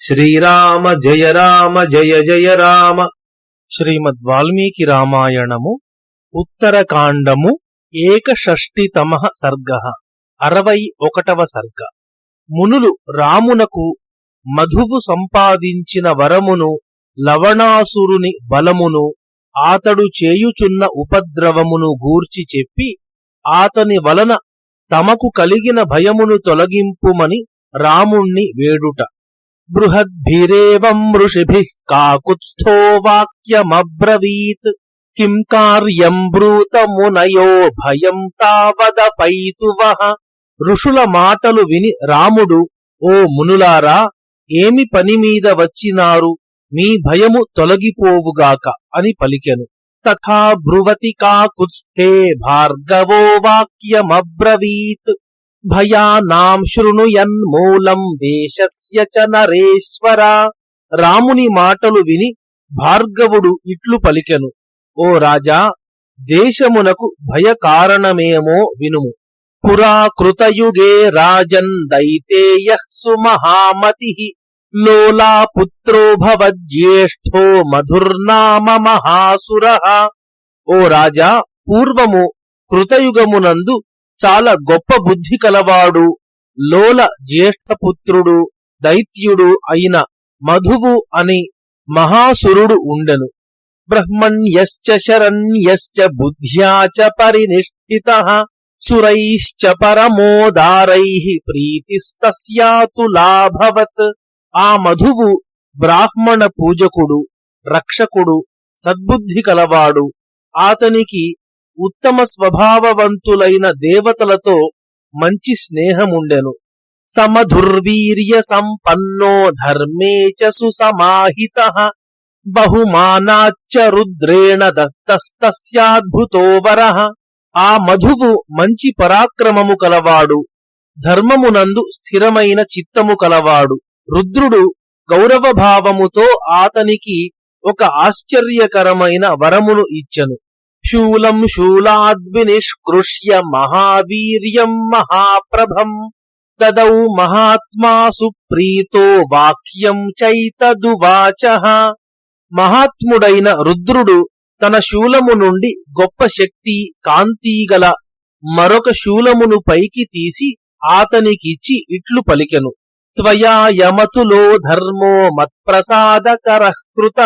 శ్రీరామ జయ రామ జయ జయ రామ. శ్రీమద్ వాల్మీకి రామాయణము ఉత్తరకాండము ఏకషష్టితమ సర్గ. అరవై ఒకటవ సర్గ. మునులు రామునకు మధువు సంపాదించిన వరమును లవణాసురుని బలమును ఆతడు చేయుచున్న ఉపద్రవమును గూర్చి చెప్పి ఆతని వలన తమకు కలిగిన భయమును తొలగింపుమని రాముణ్ణి వేడుట. బృహద్భిరేవం ఋషిభిః కాకుత్స్థో వాక్యమబ్రవీత్ కిం కార్యం బ్రూత మునయో భయం తావదపైతువః ఋషుల మాటలు విని రాముడు ఓ మునులారా ఏమి పని మీద వచ్చినారు? మీ భయము తొలగిపోవుగాక అని పలికెను. తథా బ్రువతి కాకుత్స్థే భార్గవో వాక్యమబ్రవీత్। భయానాం శృణుయన్మూలం దేశస్య చ నరేశ్వర. రాముని మాటలు విని భార్గవుడు ఇట్లు పలికెను. ఓ రాజా దేశమునకు భయ కారణమేమో వినుము. పురాకృతయుగే రాజన్ దైతేయ సుమహామతి. లోలాపుత్రో భవజ్యేష్ఠో మధుర్నామ మహాసుర. ఓ రాజా పూర్వము కృతయుగమునందు చాలా గొప్ప బుద్ధి కలవాడు లోల జ్యేష్ఠపుత్రుడు దైత్యుడు అయిన మధువు అని మహాసురుడు ఉండెను. బ్రహ్మణ్యశ్చ శరణ్యశ్చ బుద్ధ్యాచ పరినిష్ఠిత సురైశ్చ పరమోదారై ప్రీతిస్తస్యాతులాభవత్ ఆ మధువు బ్రాహ్మణ పూజకుడు రక్షకుడు సద్బుద్ధి కలవాడు. ఆతనికి ఉత్తమ స్వభావవంతులైన దేవతలతో మంచి స్నేహముండెను. సమధుర్వీర్య సంపన్నో ధర్మే చ సుసమాహిత. బహుమానాచ్చ రుద్రేణ దత్తస్తస్యాద్భుతో వరః. ఆ మధువు మంచి పరాక్రమము కలవాడు. ధర్మమునందు స్థిరమైన చిత్తము కలవాడు. రుద్రుడు గౌరవభావముతో అతనికి ఆతనికి ఒక ఆశ్చర్యకరమైన వరమును ఇచ్చెను. శూలం శూలాద్వినిష్కృష్య మహావీర్యం మహాప్రభం దదౌ మహాత్మా సుప్రీతో వాక్యం చైతదువాచ మహాత్ముడైన రుద్రుడు తన శూలము నుండి గొప్ప శక్తి కాంతిగల మరొక శూలమును పైకి తీసి ఆతనికిచ్చి ఇట్లు పలికెను. త్వయా యమతులో ధర్మో మత్ప్రసాదకర కృత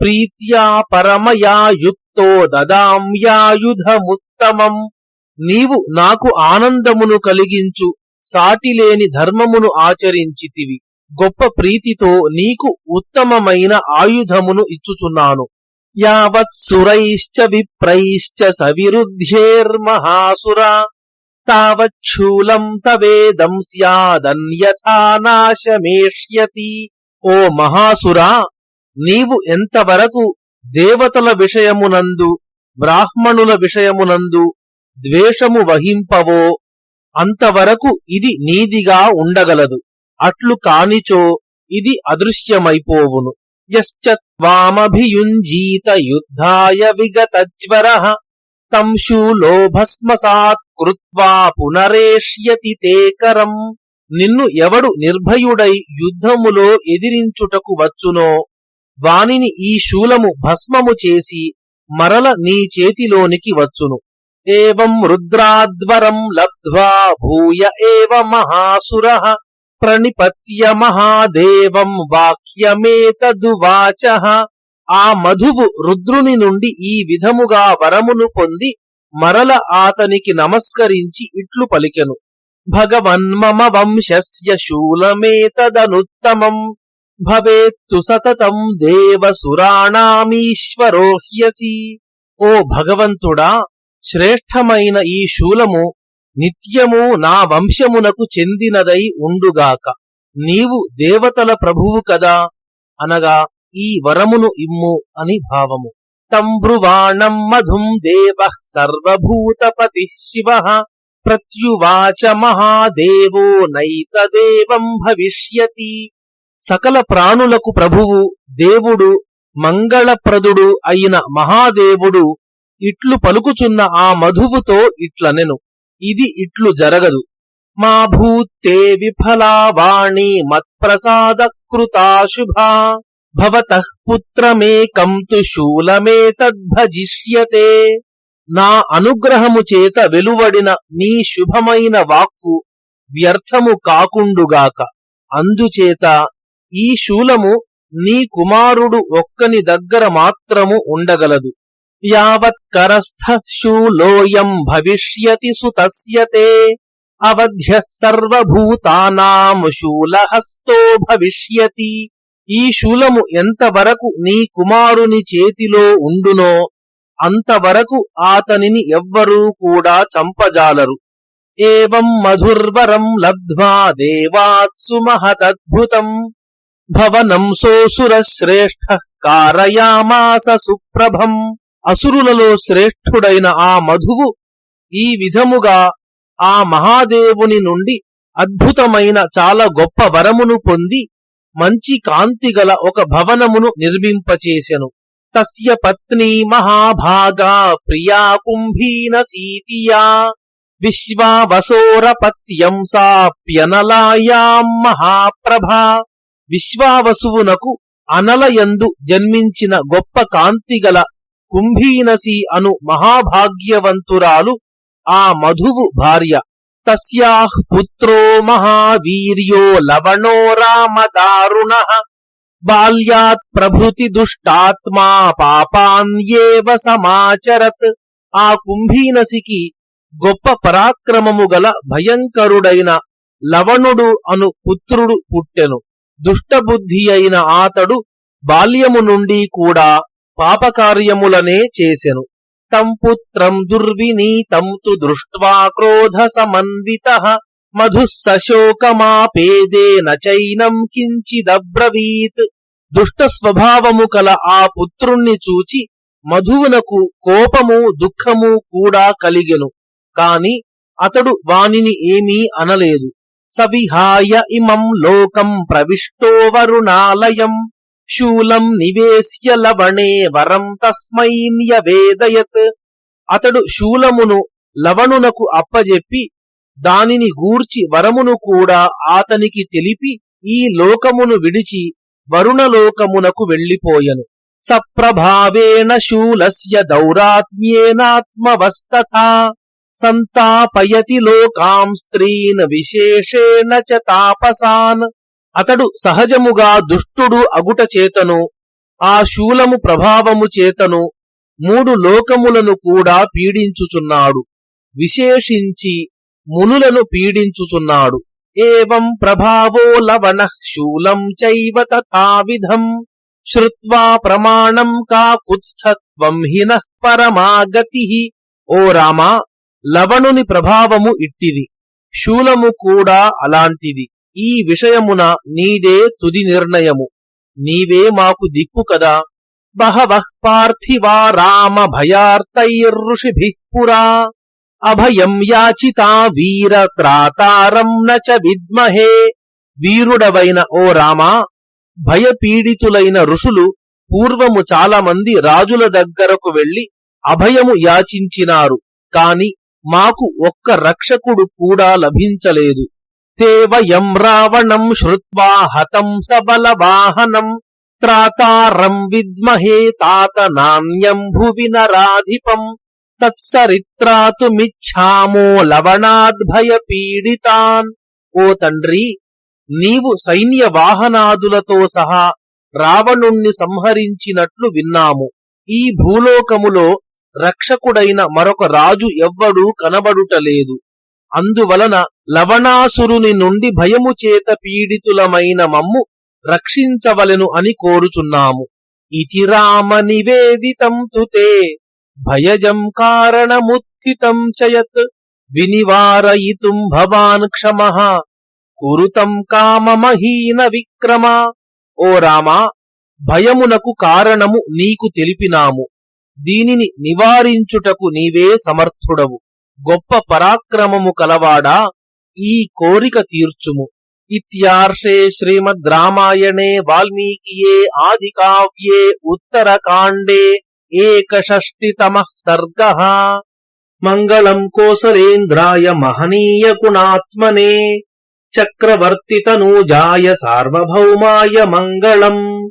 ప్రీత్యా పరమయా యుక్ దదామ్యాయుధముత్తమం నీవు నాకు ఆనందమును కలిగించు సాటిలేని ధర్మమును ఆచరించితివి. గొప్ప ప్రీతితో నీకు ఉత్తమమైన ఆయుధమును ఇచ్చుచున్నాను. యావత్ సురైశ్చ విప్రైశ్చ సవిరుధ్యేర్మహాసురా తావచ్చూలం తవేదం స్యాదన్యథా నాశమేష్యతి. ఓ మహాసురా నీవు ఎంతవరకు దేవతల విషయమునందు బ్రాహ్మణుల విషయమునందు ద్వేషము వహింపవో అంతవరకు ఇది నీదిగా ఉండగలదు. అట్లు కానిచో ఇది అదృశ్యమైపోవును. యశ్చత్వామభియుంజీత యుద్ధాయ విగతజ్వర తం శూలోభస్మసాత్ కృత్వా పునరేష్యతి తేకరం నిన్ను ఎవడు నిర్భయుడై యుద్ధములో ఎదిరించుటకు వచ్చునో వానిని ఈ శూలము భస్మము చేసి మరల నీ చేతిలోనికి వచ్చును. ఏం రుద్రాద్వరం లబ్ధ్వా భూయ ఏవ మహాసుర ప్రణిపత్య మహాదేవం వాక్యమేతదువాచ ఆ మధువు రుద్రుని నుండి ఈ విధముగా వరమును పొంది మరల ఆతనికి నమస్కరించి ఇట్లు పలికెను. భగవన్మమ వంశస్య శూలమేతదనుత్తమం. భవేత్తు సతతం దేవసురాణామీశ్వరో హ్యసి. ఓ భగవంతుడా శ్రేష్టమైన ఈ శూలము నిత్యము నా వంశమునకు చెందినదై ఉండుగాక. నీవు దేవతల ప్రభువు కదా అనగా ఈ వరమును ఇమ్ము అని భావము. తంబ్రువాణం మధుం దేవ సర్వభూతపతి శివ ప్రత్యువాచ మహాదేవో నైతదేవం భవిష్యతి. సకల ప్రాణులకు ప్రభువు దేవుడు మంగళప్రదుడు అయిన మహాదేవుడు ఇట్లు పలుకుచున్న ఆ మధువుతో ఇట్లనెను. ఇది ఇట్లు జరగదు. మా భూత్తే విఫలావాణి మత్ప్రసాదకృతాశుభా మత్ప్రసాద కృతాశుభా భవతః పుత్రమేకం తు నా అనుగ్రహము చేత వెలువడిన నీ శుభమైన వాక్కు వ్యర్థము కాకుండుగాక. అందుచేత ఈ శూలము నీ కుమారుడు ఒక్కని దగ్గర మాత్రము ఉండగలదు. యావత్ శూలోయం భవిష్యతి సుతస్యతే. అవధ్య సర్వభూతానాం శూలహస్తో భవిష్యతి. ఈ శూలము ఎంతవరకు నీ కుమారుని చేతిలో ఉండునో అంతవరకు ఆతనిని ఎవ్వరూ కూడా చంపజాలరు. ఏం మధుర్వరం లబ్ధ్వా దేవాత్సు మహదద్భుతం భవనం సోసుర శ్రేష్ఠ కారయామాస సుప్రభం. అసురులలో శ్రేష్ఠుడైన ఆ మధువు ఈ విధముగా ఆ మహాదేవుని నుండి అద్భుతమైన చాలా గొప్ప వరమును పొంది మంచి కాంతిగల ఒక భవనమును నిర్మింపచేసెను. తస్య పత్ని మహాభాగా ప్రియా కుంభీన సీతియా విశ్వావసోరపత్యం సాప్యనలాయాం మహాప్రభా. విశ్వావసువునకు అనలయందు జన్మించిన గొప్ప కాంతిగల కుంభీనసి అను మహాభాగ్యవంతురాలు ఆ మధువు భార్య. తస్యాః పుత్రో మహావీర్యో లవణో రామదారుణ. బాల్యాత్ ప్రభృతి దుష్టాత్మా పాపాన్యేవ సమాచరత్. ఆ కుంభీనసికి గొప్ప పరాక్రమము గల భయంకరుడైన లవణుడు అను పుత్రుడు పుట్టెను. దుష్టబుద్ధి అయిన ఆతడు బాల్యము నుండి కూడా పాపకార్యములనే చేసెను. తం పుత్రం దుర్వినీతం తు దృష్ట్వా క్రోధ సమన్విత మధు సశోకమాపేదేన చైనం కించిదబ్రవీత్. దుష్ట స్వభావము కల ఆ పుత్రుణ్ణి చూచి మధువునకు కోపము దుఃఖము కూడా కలిగెను. కాని అతడు వానిని ఏమీ అనలేదు. సవిహాయ ఇమం లోకం ప్రవిష్టో వరుణాలయం. శూలం నివేశ్య లవణే వరం తస్మై న్యవేదయత్. అతడు శూలమును లవణునకు అప్పజెప్పి దానిని గూర్చి వరమును కూడా ఆతనికి తెలిపి ఈ లోకమును విడిచి వరుణలోకమునకు వెళ్ళిపోయను సప్రభావేణ శూలస్య దౌరాత్మ్యేనాత్మవస్తథా. సంతాపయతి లోకాం స్త్రీన్ విశేషేణ చ తాపసాన్. అతడు సహజముగా దుష్టుడు అగుట చేతను ఆ శూలము ప్రభావము చేతను మూడు లోకములను కూడా పీడించుచున్నాడు. విశేషించి మునులను పీడించుచున్నాడు. ఏం ప్రభావో లవణ శూలం చైవ తథావిధం. శ్రుత్వా ప్రమాణం కాకుత్స్థత్వం హిన పరమాగతి. ఓ రామా లవణుని ప్రభావము ఇట్టిది. శూలము కూడా అలాంటిది. ఈ విషయమున నీదే తుది నిర్ణయము. నీవే మాకు దిక్కు కదా. బహవః పార్థివా రామ భయార్తైర్ఋషిభిః పురా. అభయం యాచితా వీర త్రాతారం నచ విద్మహే. వీరుడవైన ఓ రామా భయపీడితులైన ఋషులు పూర్వము చాలామంది రాజుల దగ్గరకు వెళ్ళి అభయము యాచించినారు. కాని మాకు ఒక్క రక్షకుడు కూడా లభించలేదు. తేవయం రావణం శ్రుత్వా హతం సబల వాహనం త్రాతారం విద్మహే తాత నాణ్యం భువి నరాధిపం తత్సరిత్రాతుమిచ్ఛామో లవణాద్భయ పీడితాన్. ఓ తండ్రి నీవు సైన్య వాహనాదులతో సహా రావణుణ్ణి సంహరించినట్లు విన్నాము. ఈ భూలోకములో రక్షకుడైన మరొక రాజు ఎవ్వడూ కనబడుటలేదు. అందువలన లవణాసురుని నుండి భయము చేత పీడితులమైన మమ్ము రక్షించవలెను అని కోరుచున్నాము. ఇతి రామ నివేదితం తుతే భయజం కారణముత్థితం చయత్ వినివారయితుం భవాన్ క్షమ కురుతం కామమహీన విక్రమ. ఓ రామా భయమునకు కారణము నీకు తెలిపినాము. దీనిని నివారించుటకు నీవే సమర్థుడవు. గొప్ప పరాక్రమము కలవాడా? ఈ కోరిక తీర్చుము. ఇత్యార్షే శ్రీమద్ రామాయణే వాల్మీకియే ఆది కావ్యే ఉత్తరకాండే ఏకషష్టితమ సర్గ. మంగళం కోసలేంద్రాయ మహనీయ గుణాత్మనే. చక్రవర్తి తనూజాయ సార్వభౌమాయ మంగళం.